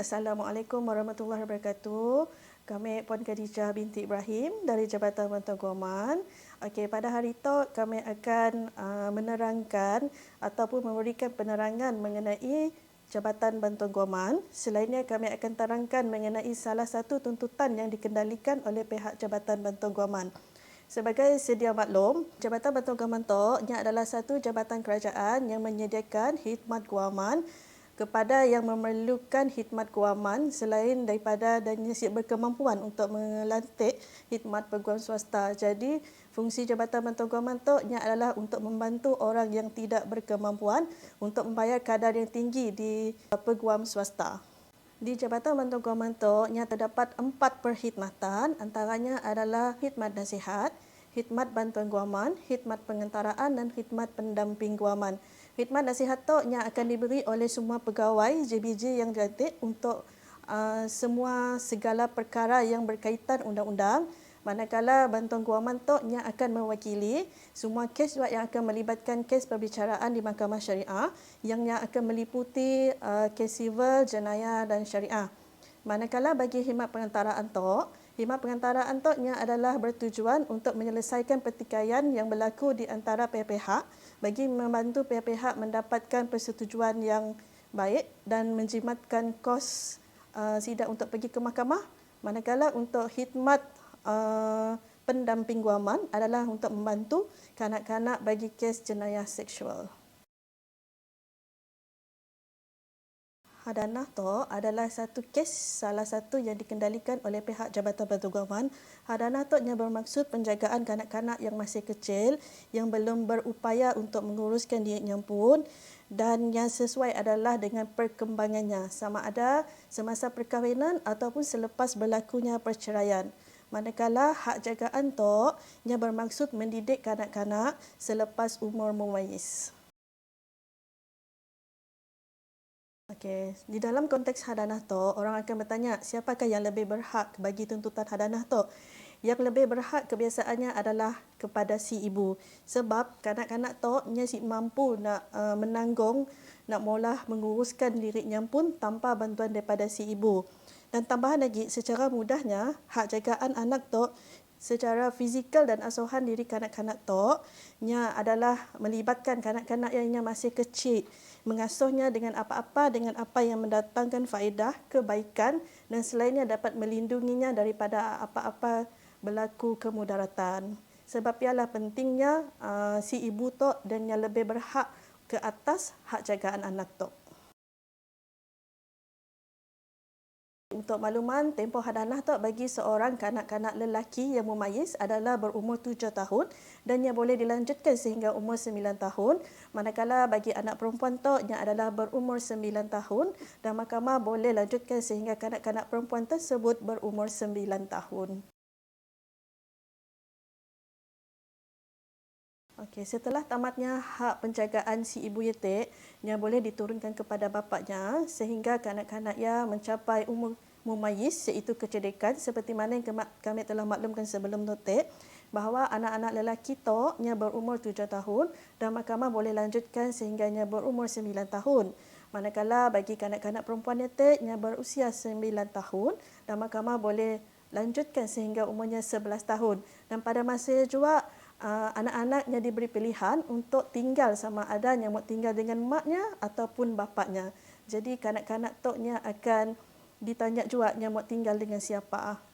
Assalamualaikum warahmatullahi wabarakatuh. Kami Puan Khadijah binti Ibrahim dari Jabatan Bantuan Guaman. Okey, pada hari itu kami akan uh, menerangkan ataupun memberikan penerangan mengenai Jabatan Bantuan Guaman. Selainnya kami akan terangkan mengenai salah satu tuntutan yang dikendalikan oleh pihak Jabatan Bantuan Guaman. Sebagai sedia maklum, Jabatan Bantuan Guaman itu adalah satu jabatan kerajaan yang menyediakan khidmat guaman kepada yang memerlukan khidmat kewaman selain daripada dan berkemampuan untuk melantik khidmat peguam swasta. Jadi, fungsi Jabatan Bantuan Guaman tu adalah untuk membantu orang yang tidak berkemampuan untuk membayar kadar yang tinggi di peguam swasta. Di Jabatan Bantuan Guaman tu terdapat empat perkhidmatan antaranya adalah khidmat nasihat, khidmat bantuan guaman, khidmat pengentaraan dan khidmat pendamping guaman. Khidmat nasihat tu yang akan diberi oleh semua pegawai JBJ yang dilantik untuk uh, semua segala perkara yang berkaitan undang-undang. Manakala bantuan guaman tu yang akan mewakili semua kes yang akan melibatkan kes perbicaraan di mahkamah syariah yang yang akan meliputi uh, kes sivil, jenayah dan syariah. Manakala bagi khidmat pengantaraan tu, khidmat pengantaraan tu adalah bertujuan untuk menyelesaikan pertikaian yang berlaku di antara pihak-pihak bagi membantu pihak-pihak mendapatkan persetujuan yang baik dan menjimatkan kos uh, sidang untuk pergi ke mahkamah manakala untuk khidmat uh, pendamping guaman adalah untuk membantu kanak-kanak bagi kes jenayah seksual. Hadanah tu adalah satu kes salah satu yang dikendalikan oleh pihak Jabatan Guaman. Hadanah tu yang bermaksud penjagaan kanak-kanak yang masih kecil yang belum berupaya untuk menguruskan dirinya pun dan yang sesuai adalah dengan perkembangannya sama ada semasa perkahwinan ataupun selepas berlakunya perceraian. Manakala hak jagaan tu yang bermaksud mendidik kanak-kanak selepas umur memayis. Okey, di dalam konteks hadanah tu, orang akan bertanya, siapakah yang lebih berhak bagi tuntutan hadanah tu? Yang lebih berhak kebiasaannya adalah kepada si ibu. Sebab kanak-kanak tu nya si mampu nak uh, menanggung, nak mula menguruskan dirinya pun tanpa bantuan daripada si ibu. Dan tambahan lagi, secara mudahnya, hak jagaan anak tu secara fizikal dan asuhan diri kanak-kanak tu nya adalah melibatkan kanak-kanak yang masih kecil mengasuhnya dengan apa-apa dengan apa yang mendatangkan faedah kebaikan dan selainnya dapat melindunginya daripada apa-apa berlaku kemudaratan. Sebab ialah pentingnya uh, si ibu tu dan yang lebih berhak ke atas hak jagaan anak tu Untuk makluman, tempoh hadanah tu bagi seorang kanak-kanak lelaki yang memayis adalah berumur tujuh tahun dan yang boleh dilanjutkan sehingga umur sembilan tahun. Manakala bagi anak perempuan tu yang adalah berumur sembilan tahun dan mahkamah boleh lanjutkan sehingga kanak-kanak perempuan tersebut berumur sembilan tahun. Okey, setelah tamatnya hak penjagaan si ibu yetik yang boleh diturunkan kepada bapaknya sehingga kanak-kanak ia mencapai umur mumayyiz iaitu kecerdikan seperti mana yang kami telah maklumkan sebelum notik bahawa anak-anak lelaki to yang berumur tujuh tahun dan mahkamah boleh lanjutkan sehingga yang berumur sembilan tahun. Manakala bagi kanak-kanak perempuan yetik yang berusia sembilan tahun dan mahkamah boleh lanjutkan sehingga umurnya sebelas tahun. Dan pada masa juga uh, anak-anaknya diberi pilihan untuk tinggal sama ada mau tinggal dengan maknya ataupun bapaknya. Jadi kanak-kanak toknya akan ditanya juga mau tinggal dengan siapa.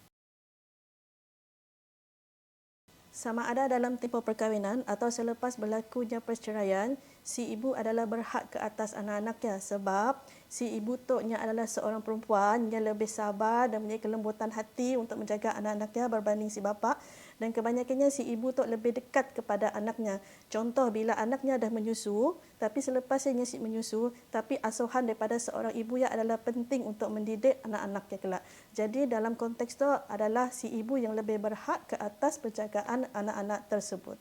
Sama ada dalam tempoh perkahwinan atau selepas berlakunya perceraian, si ibu adalah berhak ke atas anak-anaknya sebab si ibu toknya adalah seorang perempuan yang lebih sabar dan mempunyai kelembutan hati untuk menjaga anak-anaknya berbanding si bapa dan kebanyakannya si ibu tu lebih dekat kepada anaknya. Contoh bila anaknya dah menyusu, tapi selepas dia si menyusu, tapi asuhan daripada seorang ibu yang adalah penting untuk mendidik anak-anaknya kelak. Jadi dalam konteks tu adalah si ibu yang lebih berhak ke atas penjagaan anak-anak tersebut.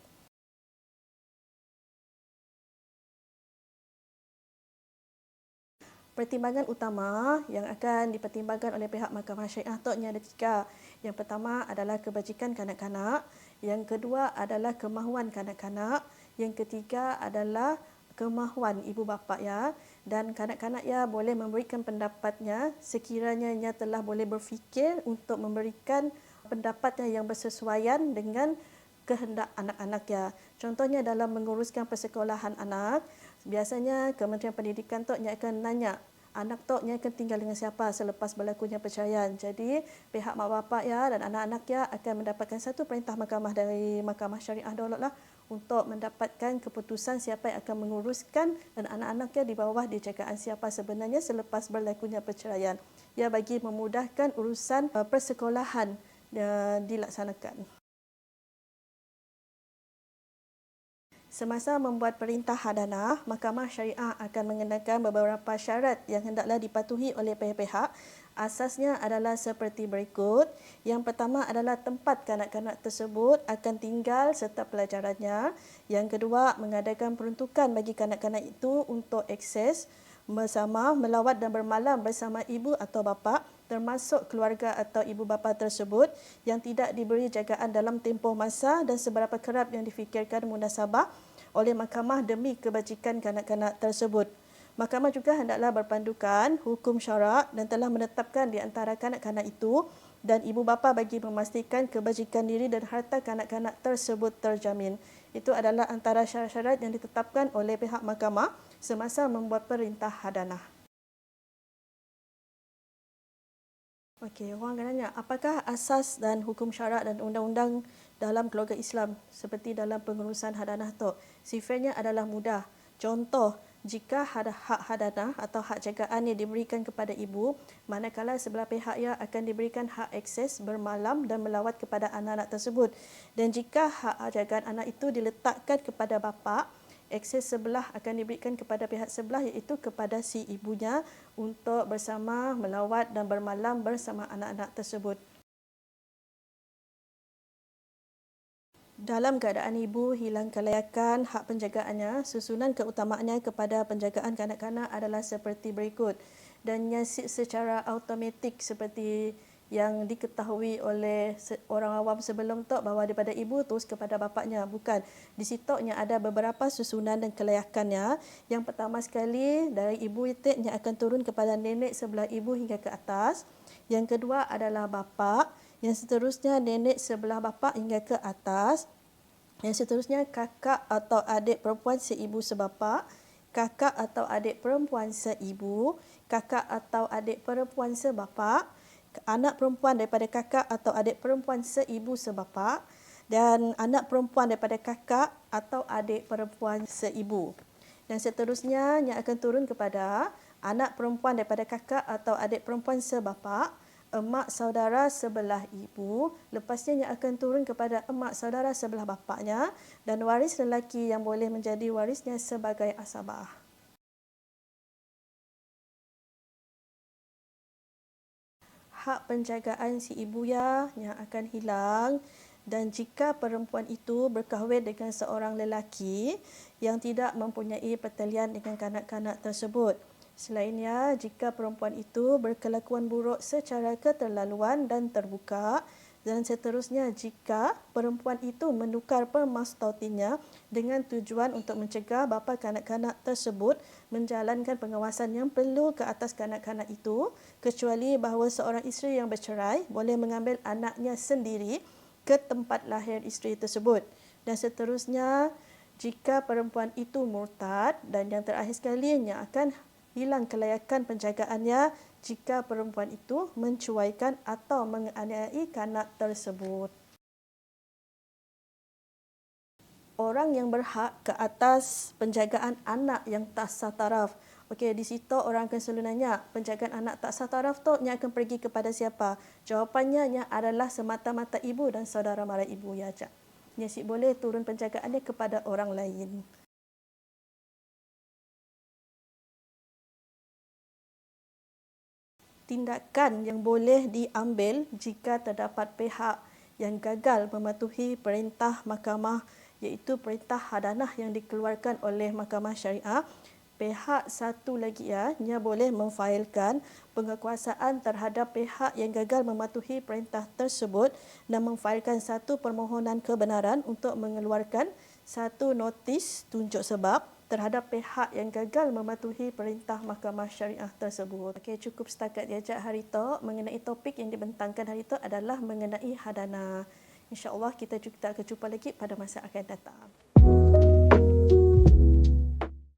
Pertimbangan utama yang akan dipertimbangkan oleh pihak Mahkamah Syariah tu ada tiga. Yang pertama adalah kebajikan kanak-kanak, yang kedua adalah kemahuan kanak-kanak, yang ketiga adalah kemahuan ibu bapa ya. dan kanak-kanak ya boleh memberikan pendapatnya sekiranya ia telah boleh berfikir untuk memberikan pendapatnya yang bersesuaian dengan kehendak anak-anak ya. Contohnya dalam menguruskan persekolahan anak, biasanya Kementerian Pendidikan tu akan nanya anak tok akan tinggal dengan siapa selepas berlakunya perceraian. Jadi pihak mak bapak ya dan anak-anak ya akan mendapatkan satu perintah mahkamah dari mahkamah syariah daulat lah untuk mendapatkan keputusan siapa yang akan menguruskan dan anak-anaknya di bawah dijagaan siapa sebenarnya selepas berlakunya perceraian. Ya bagi memudahkan urusan uh, persekolahan uh, dilaksanakan. Semasa membuat perintah hadanah, Mahkamah Syariah akan mengenakan beberapa syarat yang hendaklah dipatuhi oleh pihak-pihak. Asasnya adalah seperti berikut. Yang pertama adalah tempat kanak-kanak tersebut akan tinggal serta pelajarannya. Yang kedua, mengadakan peruntukan bagi kanak-kanak itu untuk akses bersama, melawat dan bermalam bersama ibu atau bapa termasuk keluarga atau ibu bapa tersebut yang tidak diberi jagaan dalam tempoh masa dan seberapa kerap yang difikirkan munasabah oleh mahkamah demi kebajikan kanak-kanak tersebut. Mahkamah juga hendaklah berpandukan hukum syarak dan telah menetapkan di antara kanak-kanak itu dan ibu bapa bagi memastikan kebajikan diri dan harta kanak-kanak tersebut terjamin. Itu adalah antara syarat-syarat yang ditetapkan oleh pihak mahkamah semasa membuat perintah hadanah. Okey, orang akan tanya, apakah asas dan hukum syarak dan undang-undang dalam keluarga Islam seperti dalam pengurusan hadanah tu? Sifatnya adalah mudah. Contoh, jika hak hadanah atau hak jagaan yang diberikan kepada ibu, manakala sebelah pihak ia akan diberikan hak akses bermalam dan melawat kepada anak-anak tersebut. Dan jika hak jagaan anak itu diletakkan kepada bapa, akses sebelah akan diberikan kepada pihak sebelah iaitu kepada si ibunya untuk bersama melawat dan bermalam bersama anak-anak tersebut. Dalam keadaan ibu hilang kelayakan hak penjagaannya, susunan keutamaannya kepada penjagaan kanak-kanak adalah seperti berikut. Dan nyasik secara automatik seperti yang diketahui oleh orang awam sebelum tu bahawa daripada ibu terus kepada bapaknya. Bukan. Di situnya ada beberapa susunan dan kelayakannya. Yang pertama sekali dari ibu yang akan turun kepada nenek sebelah ibu hingga ke atas. Yang kedua adalah bapa yang seterusnya nenek sebelah bapa hingga ke atas yang seterusnya kakak atau adik perempuan seibu sebapa kakak atau adik perempuan seibu kakak atau adik perempuan sebapa anak perempuan daripada kakak atau adik perempuan seibu sebapa dan anak perempuan daripada kakak atau adik perempuan seibu. Dan seterusnya yang akan turun kepada anak perempuan daripada kakak atau adik perempuan sebapa, emak saudara sebelah ibu, lepasnya yang akan turun kepada emak saudara sebelah bapaknya dan waris lelaki yang boleh menjadi warisnya sebagai asabah. hak penjagaan si ibu ya yang akan hilang dan jika perempuan itu berkahwin dengan seorang lelaki yang tidak mempunyai pertalian dengan kanak-kanak tersebut. Selainnya, jika perempuan itu berkelakuan buruk secara keterlaluan dan terbuka, dan seterusnya jika perempuan itu menukar permastautinya dengan tujuan untuk mencegah bapa kanak-kanak tersebut menjalankan pengawasan yang perlu ke atas kanak-kanak itu kecuali bahawa seorang isteri yang bercerai boleh mengambil anaknya sendiri ke tempat lahir isteri tersebut. Dan seterusnya jika perempuan itu murtad dan yang terakhir sekali yang akan hilang kelayakan penjagaannya jika perempuan itu mencuaikan atau menganiayai kanak tersebut. Orang yang berhak ke atas penjagaan anak yang tak sah taraf. Okey, di situ orang akan selalu nanya, penjagaan anak tak sah taraf tu nya akan pergi kepada siapa? Jawapannya nya adalah semata-mata ibu dan saudara mara ibu ya, Cak. Nya si boleh turun penjagaannya kepada orang lain. Tindakan yang boleh diambil jika terdapat pihak yang gagal mematuhi perintah mahkamah iaitu perintah hadanah yang dikeluarkan oleh mahkamah syariah. Pihak satu lagi ya nya boleh memfailkan penguasaan terhadap pihak yang gagal mematuhi perintah tersebut dan memfailkan satu permohonan kebenaran untuk mengeluarkan satu notis tunjuk sebab terhadap pihak yang gagal mematuhi perintah mahkamah syariah tersebut. Okey, cukup setakat diajak hari itu mengenai topik yang dibentangkan hari itu adalah mengenai hadana. InsyaAllah kita juga akan jumpa lagi pada masa akan datang.